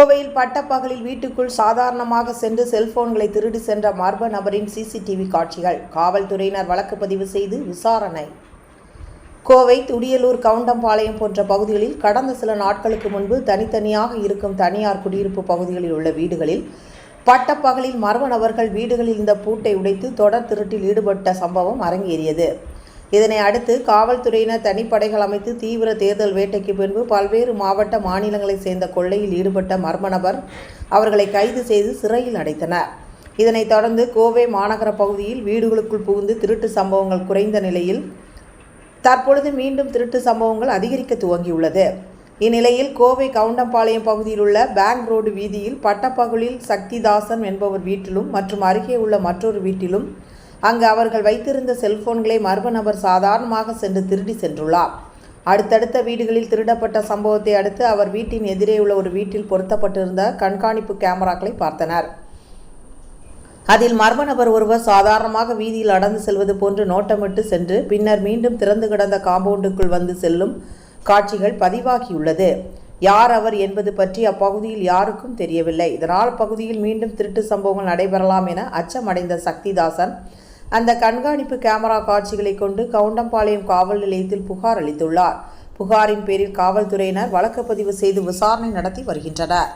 கோவையில் பட்டப்பகலில் வீட்டுக்குள் சாதாரணமாக சென்று செல்போன்களை திருடி சென்ற மர்ம நபரின் சிசிடிவி காட்சிகள். காவல்துறையினர் வழக்கு பதிவு செய்து விசாரணை. கோவை துடியலூர் கவுண்டம்பாளையம் போன்ற பகுதிகளில் கடந்த சில நாட்களுக்கு முன்பு தனித்தனியாக இருக்கும் தனியார் குடியிருப்பு பகுதிகளில் உள்ள வீடுகளில் பட்டப்பகலில் மர்ம நபர்கள் வீடுகளில் இந்த பூட்டை உடைத்து தொடர் திருட்டில் ஈடுபட்ட சம்பவம் அரங்கேறியது. இதனை அடுத்து காவல்துறையினர் தனிப்படைகள் அமைத்து தீவிர தேர்தல் வேட்டைக்கு பின்பு பல்வேறு மாவட்ட மாநிலங்களைச் சேர்ந்த கொள்ளையில் ஈடுபட்ட மர்ம நபர் அவர்களை கைது செய்து சிறையில் அடைத்தனர். இதனைத் தொடர்ந்து கோவை மாநகர பகுதியில் வீடுகளுக்குள் புகுந்து திருட்டு சம்பவங்கள் குறைந்த நிலையில் தற்பொழுது மீண்டும் திருட்டு சம்பவங்கள் அதிகரிக்க துவங்கியுள்ளது. இந்நிலையில் கோவை கவுண்டம்பாளையம் பகுதியில் உள்ள பேங்க் ரோடு வீதியில் பட்டப்பகலில் சக்திதாசன் என்பவர் வீட்டிலும் மற்றும் அருகே உள்ள மற்றொரு வீட்டிலும் அங்கு அவர்கள் வைத்திருந்த செல்போன்களை மர்ம நபர் சாதாரணமாக சென்று திருடி சென்றுள்ளார். அடுத்தடுத்த வீடுகளில் திருடப்பட்ட சம்பவத்தை அடுத்து அவர் வீட்டின் எதிரே உள்ள ஒரு வீட்டில் பொருத்தப்பட்டிருந்த கண்காணிப்பு கேமராக்களை பார்த்தனர். அதில் மர்ம நபர் ஒருவர் சாதாரணமாக வீதியில் நடந்து செல்வது போன்று நோட்டமிட்டு சென்று பின்னர் மீண்டும் திறந்து கிடந்த காம்பவுண்டுக்குள் வந்து செல்லும் காட்சிகள் பதிவாகியுள்ளது. யார் அவர் என்பது பற்றி அப்பகுதியில் யாருக்கும் தெரியவில்லை. இதனால் பகுதியில் மீண்டும் திருட்டு சம்பவங்கள் நடைபெறலாம் என அச்சமடைந்த சக்திதாசன் அந்த கண்காணிப்பு கேமரா காட்சிகளை கொண்டு கவுண்டம்பாளையம் காவல் நிலையத்தில் புகார் அளித்துள்ளார். புகாரின் பேரில் காவல்துறையினர் வழக்கு பதிவு செய்து விசாரணை நடத்தி வருகின்றனர்.